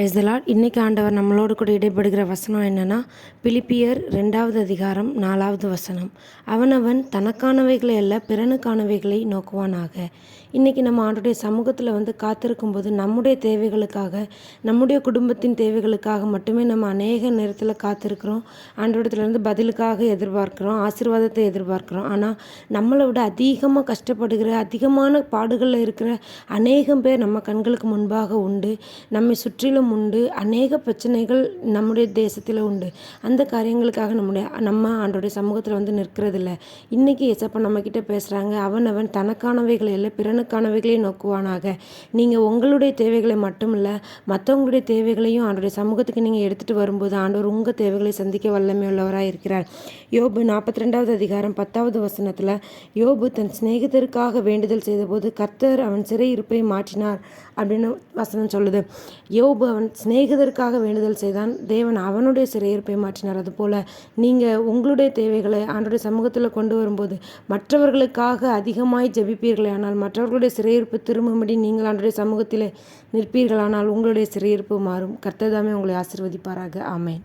Praise the Lord இன்றைக்கி ஆண்டவர் நம்மளோடு கூட இடைப்படுகிற வசனம் என்னென்னா பிலிப்பியர் ரெண்டாவது அதிகாரம் நாலாவது வசனம். அவனவன் தனக்கானவைகளை அல்ல பிறனுக்கானவைகளை நோக்குவானாக. இன்றைக்கி நம்ம ஆண்டுடைய சமூகத்தில் வந்து காத்திருக்கும்போது நம்முடைய தேவைகளுக்காக நம்முடைய குடும்பத்தின் தேவைகளுக்காக மட்டுமே நம்ம அநேக நேரத்தில் காத்திருக்கிறோம். ஆண்டோடத்துலேருந்து பதிலுக்காக எதிர்பார்க்குறோம் ஆசீர்வாதத்தை எதிர்பார்க்குறோம். ஆனால் நம்மளை விட அதிகமாக கஷ்டப்படுகிற அதிகமான பாடுகளில் இருக்கிற அநேகம் பேர் நம்ம கண்களுக்கு முன்பாக உண்டு. நம்மை சுற்றிலும் தேசத்திலும் உண்டு. அநேக பிரச்சனைகள் நம்முடைய தேசத்தில் உண்டு. அந்த காரியங்களுக்காக நம்முடைய நம்ம ஆண்டோடைய சமூகத்தில் வந்து நிற்கிறதில்ல. இன்றைக்கி எசப்பா நம்மக்கிட்ட பேசுகிறாங்க அவன் அவன் தனக்கானவைகளை இல்லை பிறனுக்கானவைகளை நோக்குவானாக. நீங்கள் உங்களுடைய தேவைகளை மட்டும் இல்லை மற்றவங்களுடைய தேவைகளையும் ஆண்டோடைய சமூகத்துக்கு நீங்கள் எடுத்துகிட்டு வரும்போது ஆண்டவர் உங்கள் தேவைகளை சந்திக்க வல்லமை உள்ளவராக இருக்கிறார். யோபு நாற்பத்தி ரெண்டாவது அதிகாரம் பத்தாவது வசனத்தில் யோபு தன் சிநேகிதருக்காக வேண்டுதல் செய்தபோது கர்த்தர் அவன் சிறையிருப்பை மாற்றினார். அப்படின்னு வசனம் சொல்லுது. யோபு அவன் சிநேகிதருக்காக வேண்டுதல் செய்தான். தேவன் அவனுடைய சிறையிருப்பை மாற்றினார். அதுபோல் நீங்கள் உங்களுடைய தேவைகளை ஆண்டுடைய சமூகத்தில் கொண்டு வரும்போது மற்றவர்களுக்காக அதிகமாய் ஜபிப்பீர்களே. ஆனால் மற்றவர்களுடைய சிறையிருப்பு திரும்பும்படி நீங்கள் ஆண்டுடைய சமூகத்தில் நிற்பீர்களானால் உங்களுடைய சிறையிருப்பு மாறும். கர்த்ததாமே உங்களை ஆசிர்வதிப்பாராக. ஆமேன்.